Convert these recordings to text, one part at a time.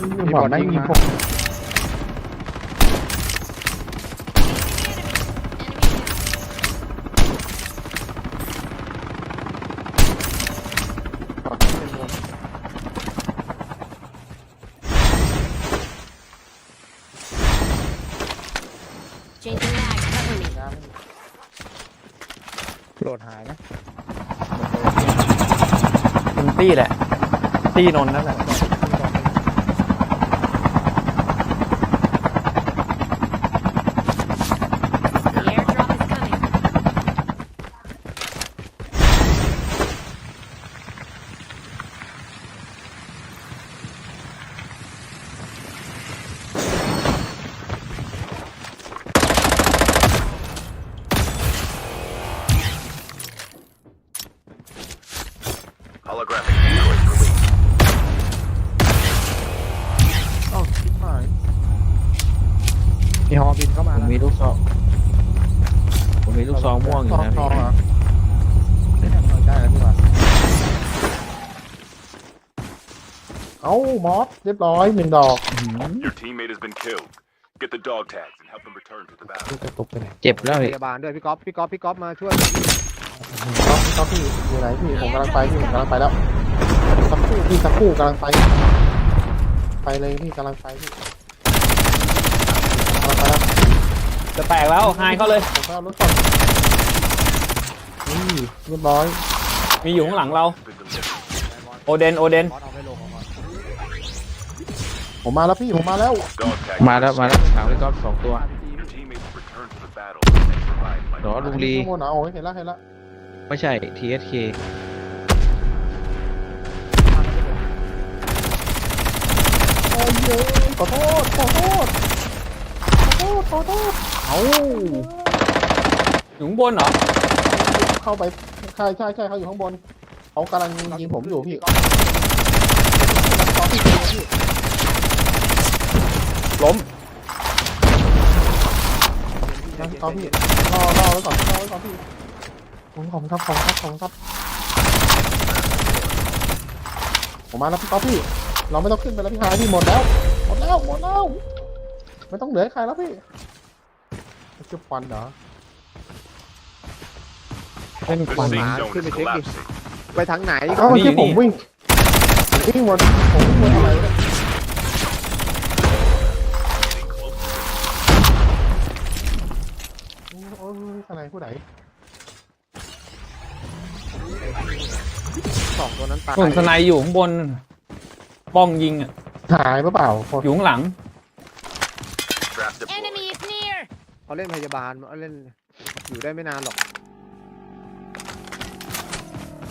ยิงบอดแม่งยิงผม Changing mag, cover me. โหลดหายนะเป็นตี้แหละ ตี้นนท์นั่นแหละ The airdrop is coming. เอ้าชิบหายมีฮอบินเข้ามาผมแล้วมีลูกซอง ผมมีลูกซองม่วงอยู่นะซองพี่เหรอได้แล้วพี่ว่าเอ้ามอสเรียบร้อยหนึ่งดอก Your teammate has been killed. Get the dog tags and help them return to the battle. ลูกจะตกไปไหนเจ็บแล้วพพี่ยาบาลด้วยพี่ก๊อฟพี่ก๊อฟพี่ก๊อฟมาช่วย ก๊อฟก๊อฟพี่อยู่ไหนพี่ผมกำลังไปพี่ผมกำลังไปแล้วสักครู่พี่สักครู่กำลังไป ไปเลยพี่กำลังไปพี่กำลังไปแล้วจะแตกแล้วไฮเขาเลย ผมไปเอารถก่อนนี่เรียบร้อยมีอยู่ข้างหลังเรา โอเดน โอเดน ผมมาแล้วพี่ผมมาแล้ว มาแล้วมาแล้วถามพี่ก๊อฟสองตัว Your teammates return to the battle and survived by หรอลุงลี ข้างบนเหรอโอ้ยเห็นล้วเห็นล้ว ไม่ใช่ TSK โอ้ยเยอะขอโทษขอโทษขอโทษขอโทษเอาอยู่ข้างบนเหรอ เข้าไปใช่ใช่ใช่เขาอยู่ข้างบนเขากำลังยิงผมอยู่พี่ล้มนะเขาพี่รอรอไว้ก่อนรอไว้ก่อนพี่ ผมขอบคุณครับขอบคุณครับขอบคุณครับผมมาแล้วพี่ก๊อฟพี่ เราไม่ต้องขึ้นไปแล้วพี่หายพี่หมดแล้วหมดแล้วหมดแล้ว ไม่ต้องเหลือให้ใครแล้วพี่จุบควันเหรอเล่น The ควัน safe มา zone ขึ้น is ไปเช็คดิ collapsing. ไปทางไหนเอ้านี่ที่อยู่ผมนี่ วิ่งผมวิ่งวนผมวิ่งวนอะไรเนี่ยโอ้ยอะไรผู้ไหนสอง ตัวนั้นตายส่วนสไนอยู่ข้างบนป้องยิงอะหายหรือเปล่าอยู่ข้างหลัง Trap deployed. Enemy is near. เขาเล่นพยาบาลเขาเล่นอยู่ได้ไม่นานหรอก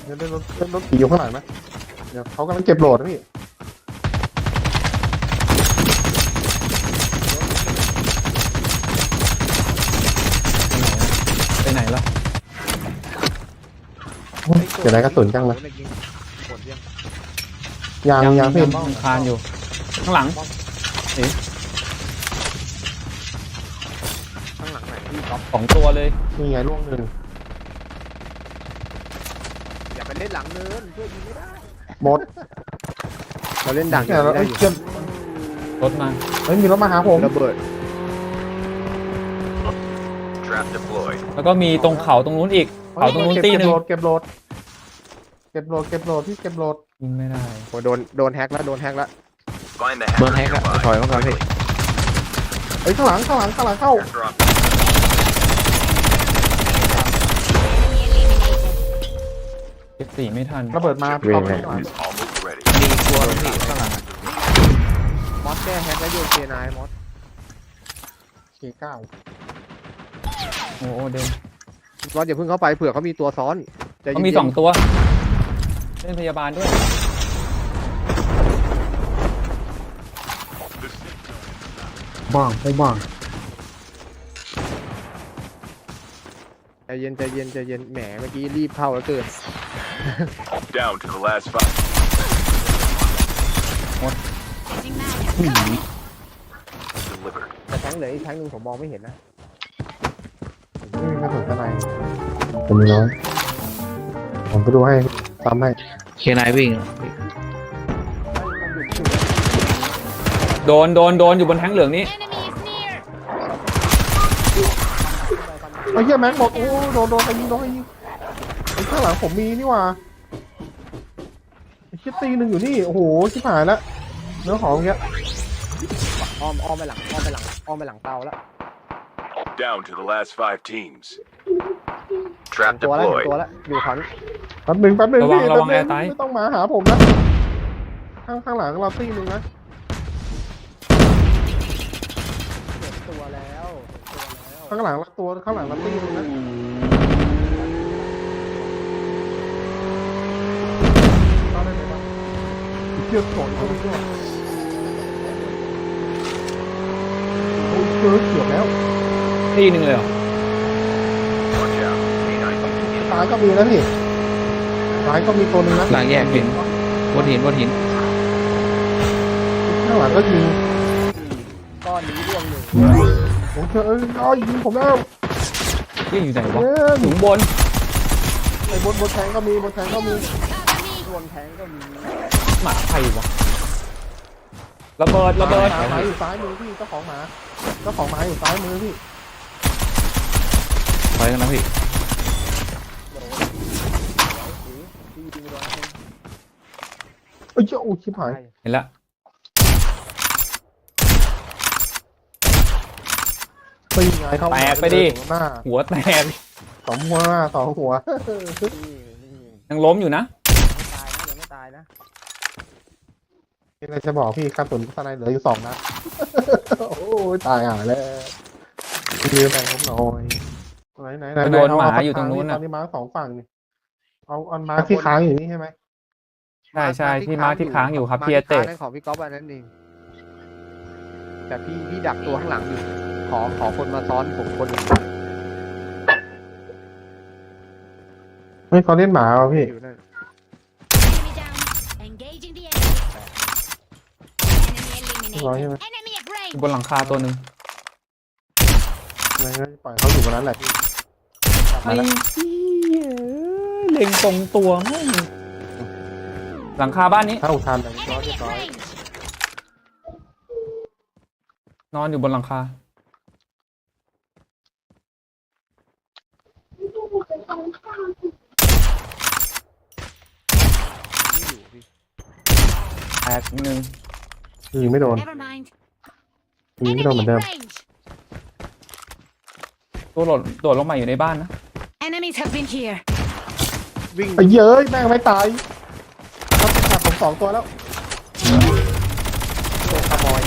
เดี๋ยวเล่นรถเล่นรถขี่อยู่ข้างหลังนะเดี๋ยวเขากำลังเก็บโหลดนะพี่ ไปไหนแล้ว โอ้ย เดี๋ยวไหนกระสุนจังเลยยิงหมดยังยางยางพี่ยังคานอยู่ ข้างหลัง ข้างหลังไหนพี่ก๊อฟสองตัวเลย นี่ไงล่วงหนึ่งอย่าไปเล่นหลังเนินช่วยยิงไม่ได้หมดเราเล่นดังอเนี่ย่ายงเรานี้ได้เอ้ยอยู่เจ็บรถมา เฮ้ยมีรถมาหาผมระเบิด Trap deployed. แล้วก็มีตรงเขาตรงนู้นอีก เขาตรงนู้นเก็บตีหเก็บนึ่งโหลดเก็บโหลดเก็บโหลดเก็บโหลดพี่เก็บโหลดยิงไม่ได้โอ้โดนโดนแฮกแล้วโดนแฮกแล้ว Find the โดน hacker แฮกอะ nearby. ถอยมาก่อนพี่เอ้ยข้างหลังข้างหลังข้างหลังเข้า Airdrop. Enemy eliminated. เก็บสี่ไม่ทันระเบิดมาวิ่งเข้าเลยข้างหลัง Is almost ready. มีตัวนึงพี่ข้างหลังอะมอสแก้แฮกแล้วโยนเคนายมอสเคเก้าโอ้โอเดน มอสอย่าเพิ่งเข้าไปเผื่อเขามีตัวซ้อนใจย็นๆเขามีสองตัวเล่นพยาบาลด้วย บ้างไม่บ้างใจเย็นใจเย็นใจเย็นแหมเมื่อกี้รีบเข้าแล้วเกิน Down to the last five. Changing mag, cover me. Delivered. แต่แทงเหลืออีกแทงหนึ่งผมมองไม่เห็นนะ ไม่มีกระสุนอะไรผมมีน้อย ผมไปดูให้ทำให้เคนายวิ่ง โดน โดน โดน อยู่บนแท้งเหลืองนี้ ไอ้เหี้ยแม็กบอกโอ้โดนโดนใครยิงโดนใครยิงไอ้ข้างหลังผมมีนี่หว่าไอ้ชิดตีหนึ่งอยู่นี่โอ้โหชิบหายล้วเนื้อหอมเงี้ยอ้อมอ้อมไปหลังอ้อมไปหลังอ้อมไปหลังเตาแล้ว Down to the last five teams. Trap ตัวแล้วเห็น deployed. ตัวแล้วอยู่เขานี่แป๊บหนึ่งแป๊บหนึ่งระวังพี่ระวังแป๊บหนึ่แอร์ไตไม่ต้องมาหาผมนะ ข้างข้างหลังเราตีหนึ่งนะเห็นตัวแล้วเห็นตัวแล้วข้างหลังเราตัวข้างหลังเราตีหนึ่งนะเข้าได้ไหมวะเชือกสนเขาด้วยโอ้ยเจอเกือบแล้ว ที่หนึ่งเลยเหรอ K9 ซ้ายก็มีนะพี่ซ้ายก็มีตัวหนึงนะหลังแยกหินบนหินบนหินข้างหลังก็ยิงก้อนนี้ร่วงหนึ่งผมเจอเอ้ยอ้อยยิงผมแล้วที่อยู่ไหนวะเย้อยู่ข้างบนไอ้บนบนแทงก็มีบนแทงก็มี Cover me. ร่วงแทงก็มีหมาใครวะระเบิดระเบิดหมาอยู่ซ้ายมือพี่เจ้าของหมาเจ้าของหมาอยู่ซ้ายมือพี่ไปกันนะพี่ อ้ยเจ้าอู้ชิบหายเห็นละตีไงเข้าแตกไปดิ หน้าหัวแตกสองหัวสองหัวนี่นี่ยังล้มอยู่นะไม่ตายนะยังไม่ตายนะมีอะไรจะบอกพี่กระสุนข้างในเหลืออยู่สองนัดโอ้ยตายอะแล้วยืมแบ่งผมหน่อยไหนไหนไหนไปโดนหมาเอยู่ตรงนู้นตน่ะอนนี้มาสองฝั่งนี่เอาอันมาที่ค้างอยู่นี่ใช่ไหม ใช่ใช่ที่มาร์คที่ค้างอยู่ครับมาพีร์เอคเตที่ค้างนั่นของพี่ก๊อฟอันนั้นเองแต่พี่พี่ดักตัวข้างหลังอยู่ขอขอคนมาซ้อนผมคนหนึ่งไม่เขาเล่นหมาเหรอพี่ อยู่นั่น Enemy down. Engaging the enemy. Enemy Rồi, eliminated. nhưng Enemy at อยู่ range. บนหลังคาตัวหนึ่งไม่งั้นปล่อยเขาอยู่บนนั้นแหละพี่กลับมาไอ้แล้วเหี้ยเล็งตรงตัวมั้ง หลังคาบ้านนี้ถ้าอุทานแบบนี้ก็ Enemy เรียบ at ร้อย range. นอนอยู่บนหลังคา ไม่อยู่พี่แตกหนึ่งยิงไม่โดน Never mind. ยิงไม่โดน Enemy เหมือนเดิ at ม range. ตัวโหลดโดดลงมาอยู่ในบ้านนะ Enemies have been here. วิ่งไอ้เย้ยแม่งไม่ตายเขาติดขับผม สองตัวแล้วตัวขโมย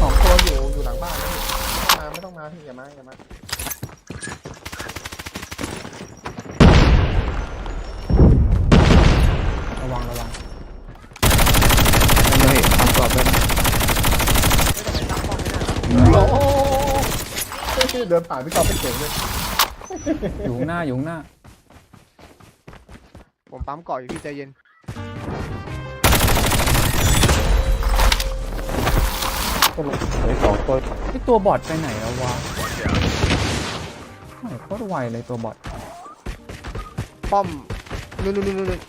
สองตัวอยู่อยู่หลังบ้านแล้วพี่ไม่ต้องมาไม่ต้องมาพี่อย่ามาอย่ามาระวังระวังนั่นเลยทำกรอบแล้วนะโอ้โหเดินผ่านพี่กอล์ฟไปเก่งเลยอยู่ข้างหน้าอยู่ข้างหน้าผมปั๊มเกาะอยู่พี่ใจเย็น เหลือสองตัวไอตัวบอทไปไหนแล้ววะไม่โคตรไวเลยตัวบอทป้อมนู่นนู่นนู่นนู่น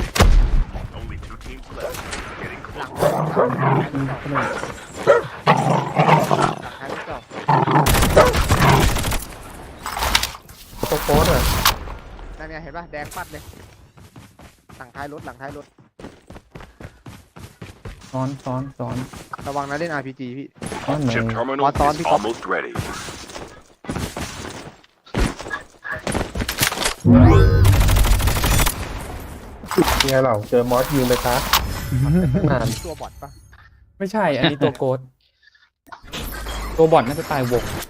Only two teams left. Getting หลัง close. หลังท้ายรถเก่าตัวโค้ดอะนั่นไงเห็นป่ะแดงปัดเลยหลังท้ายรถหลังท้ายรถซ้อนซ้อนซ้อนระวังนะเล่น RPG พี่ ซ้อนไหน Chip terminal What on, is pick up? almost ready. ยังไงเราเจอมอสยิงไปซะนานตัวบอทปะไม่ใช่ อันนี้ตัวโกดตัวบอทน่าจะตายวง Enemy